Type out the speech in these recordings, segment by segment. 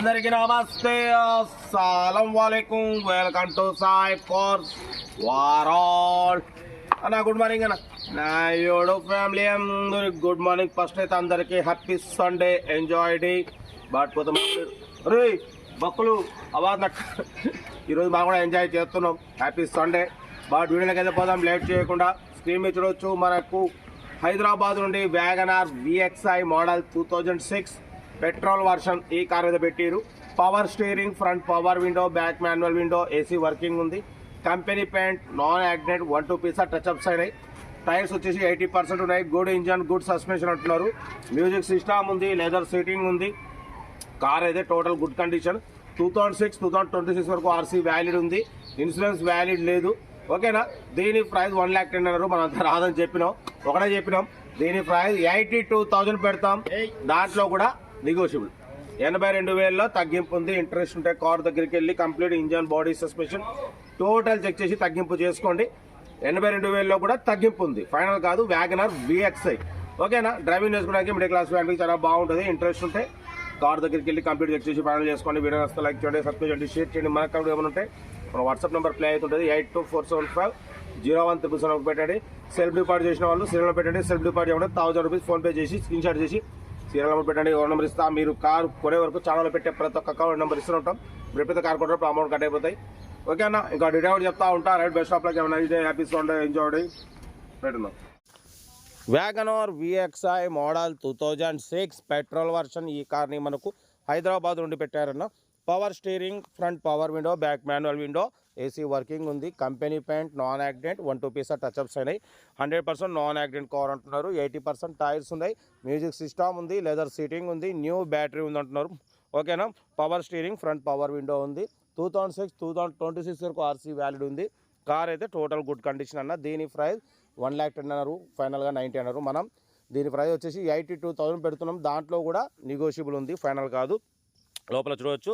అందరికి నమస్తే. అస్సలం వాలేకుం. వెల్కమ్ టు సాయి కోర్స్ వారాల్. అన్న గుడ్ మార్నింగ్ అన్న. నా యోడు ఫ్యామిలీ అందరికి గుడ్ మార్నింగ్. ఫస్ట్ అయితే అందరికి happy Sunday. Enjoy day. But పోతాం రే బక్కులు అవాద్ నట్ ఈరోజు బాగా కూడా ఎంజాయ్ చేస్తున్నాం. Happy Sunday. బట్ వీడియోకి అయితే పోదాం. లేట్ చేయకుండా స్క్రీన్ మీద చూడొచ్చు. మనకు హైదరాబాద్ నుండి WagonR VXi model two thousand six petrol version ఈ కార్ మీద పెట్టిరు. Power steering front power window back manual window AC working ఉంది. Company paint non accident one two pieces touch ups అయినాయి. టైర్స్ వచ్చేసి ఎయిటీ పర్సెంట్ ఉన్నాయి. Good engine good suspension అంటున్నారు. Music system ఉంది leather seating ఉంది. Car అయితే total good condition two thousand six to twenty six వరకు RC valid ఉంది. Insurance valid లేదు. ఓకేనా దీని ప్రైస్ వన్ ల్యాక్ టెన్ అన్నారు. మనం అంతా రాదని చెప్పినాం. ఒకటే చెప్పినాం. దీని ప్రైస్ ఎయిటీ టూ థౌజండ్ పెడతాం దాంట్లో కూడా నెగోషియబుల్ ఎనభై రెండు వేలలో తగ్గింపు ఉంది. ఇంట్రెస్ట్ ఉంటే కార్ దగ్గరికి వెళ్ళి complete engine body suspension total check చేసి తగ్గింపు చేసుకోండి. ఎనభై రెండు వేలలో కూడా తగ్గింపు ఉంది. ఫైనల్ కాదు వ్యాగనర్ విఎక్స్ఐ ఓకేనా? డ్రైవింగ్ చేసుకోవడానికి మిడిల్ క్లాస్ ఫ్యామిలీకి చాలా బాగుంటుంది. ఇంట్రెస్ట్ ఉంటే కార్ దగ్గరికి వెళ్ళి కంప్లీట్ చెక్ చేసి ఫైనల్ చేసుకోండి. వీడియో వస్తే లైక్ చేయండి సబ్స్క్రైబ్ చేయండి షేర్ చేయండి. మన అకౌంట్ ఏమైనా ఉంటాయి మన వాట్సాప్ నెంబర్ ప్లే అవుతుంటుంది. Eight two four seven five zero one triple seven పెట్టండి. సెల్ఫ్ డిపాజిట్ చేసిన వాళ్ళు సీరియల్ పెట్టండి. సెల్ఫ్ డిపాజిట్ చేయడం థౌసండ్ రూపీస్ ఫోన్పే చేసి స్క్రీన్ షాట్ చేసి సీరియల్ నెంబర్ పెట్టండి ఓ నెంబర్ ఇస్తా. మీరు కార్ కొనే వరకు ఛానల్లో పెట్టే ప్రతి ఒక్క అకౌంట్ నెంబర్ ఇస్తూ ఉంటాం. మీరు ఎప్పుడైతే కార్ కొట్టినప్పుడు అమౌంట్ కట్ అయిపోతాయి. ఓకే అన్న ఇంకా డీటెయిల్ చెప్తా ఉంటా. రైట్ బెస్ట్ ఆఫ్ ఏమైనా ఇదే happy Sunday enjoy పెట్టున్నాం WagonR VXi model two thousand six petrol version ఈ కార్ని మనకు హైదరాబాద్ నుండి పెట్టారన్న. Power steering front power window back manual window AC working ఉంది company paint non accident one two pieces touch ups అయినాయి hundred percent non accident cover అంటున్నారు eighty percent tyres ఉన్నాయి music system ఉంది leather seating ఉంది new battery ఉంది అంటున్నారు. ఓకేనా power steering front power window ఉంది. Two thousand six two thousand twenty six వరకు ఆర్సీ వ్యాలిడ్ ఉంది. కార్ అయితే టోటల్ గుడ్ కండిషన్ అన్న. దీని ప్రైస్ వన్ ల్యాక్ టెన్ అన్నారు. ఫైనల్గా నైంటీ అన్నారు మనం. దీని ప్రైస్ వచ్చేసి ఎయిటీ టూ థౌసండ్ పెడుతున్నాం. దాంట్లో కూడా నెగోషియబుల్ ఉంది. ఫైనల్ కాదు. లోపల చూడవచ్చు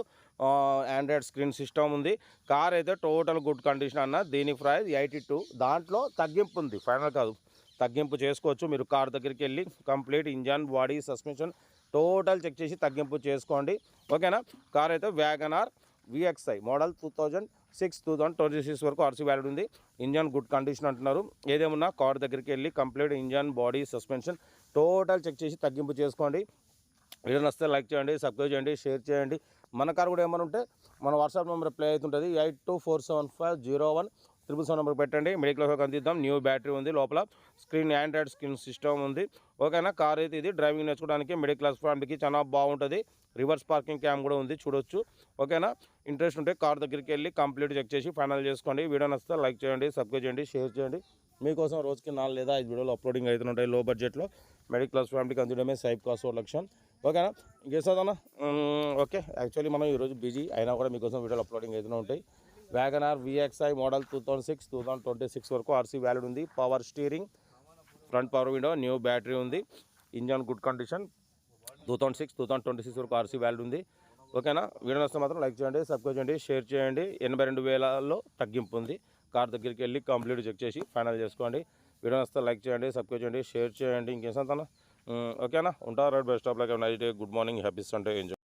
ఆండ్రాయిడ్ స్క్రీన్ సిస్టమ్ ఉంది. కార్ అయితే టోటల్ గుడ్ కండిషన్ అన్న. దీని ప్రైస్ ఎయిటీ టూ దాంట్లో తగ్గింపు ఉంది. ఫైనల్ కాదు. తగ్గింపు చేసుకోవచ్చు. మీరు కార్ దగ్గరికి వెళ్ళి complete engine body suspension total check చేసి తగ్గింపు చేసుకోండి. ఓకేనా కార్ అయితే WagonR VXi model two thousand six to thousand twenty six వరకు ఆర్సీ వ్యాలిడ్ ఉంది. ఇంజన్ గుడ్ కండిషన్ అంటున్నారు. ఏదేమన్నా కార్ దగ్గరికి వెళ్ళి complete engine body suspension total check చేసి తగ్గింపు చేసుకోండి. వీడియో నచ్చితే లైక్ చేయండి సబ్స్క్రైబ్ చేయండి షేర్ చేయండి. మన కార్ కూడా ఏమైనా ఉంటే మన వాట్సాప్ నెంబర్ ప్లే అవుతుంటుంది. Eight two four seven five zero one triple seven number పెట్టండి. మెడికల్ షాప్ అందిద్దాం. న్యూ బ్యాటరీ ఉంది లోపల. స్క్రీన్ ఆండ్రాయిడ్ స్క్రీన్ సిస్టమ్ ఉంది. ఓకేనా? కార్ అయితే ఇది డ్రైవింగ్ నేర్చుకోవడానికి మిడిల్ క్లాస్ ఫ్యామిలీకి చాలా బాగుంటుంది. రివర్స్ పార్కింగ్ క్యామ్ కూడా ఉంది చూడొచ్చు. ఓకేనా? ఇంట్రెస్ట్ ఉంటే కార్ దగ్గరికి వెళ్ళి కంప్లీట్ చెక్ చేసి ఫైనల్ చేసుకోండి. వీడియో నచ్చితే లైక్ చేయండి సబ్స్క్రైబ్ చేయండి షేర్ చేయండి. మీకోసం రోజుకి నాలుగు లేదా ఐదు వీడియోలు అప్లోడింగ్ అవుతుంటాయి లో బడ్జెట్లో మిడిల్ క్లాస్ ఫ్యామిలీకి అందుడమే సైబ్ కాస్ట్ ఒక లక్ష్యం ఓకేనా? ఇంకేసాదన్నా ఓకే. యాక్చువల్లీ మనం ఈరోజు బిజీ అయినా కూడా మీకోసం వీడియోలు అప్లోడింగ్ అవుతూనే ఉంటాయి. WagonR VXi model two thousand six to thousand twenty six వరకు ఆర్సీ వ్యాలిడ్ ఉంది. Power steering front power window new battery ఉంది. Engine good condition two thousand six to thousand twenty six వరకు ఆర్సీ వ్యాలిడ్ ఉంది. ఓకేనా? Video నచ్చితే మాత్రం like చేయండి subscribe చేయండి షేర్ చేయండి. ఎనభై రెండు వేలలో తగ్గింపు ఉంది. కార్ దగ్గరికి వెళ్ళి కంప్లీట్ చెక్ చేసి ఫైనల్ చేసుకోండి. వీడియో వస్తే లైక్ చేయండి సబ్స్క్రైబ్ చేయండి షేర్ చేయండి. ఇంకేం సంతానా? ఓకేనా? ఉంటారు best of luck. Night good morning happy Sunday enjoy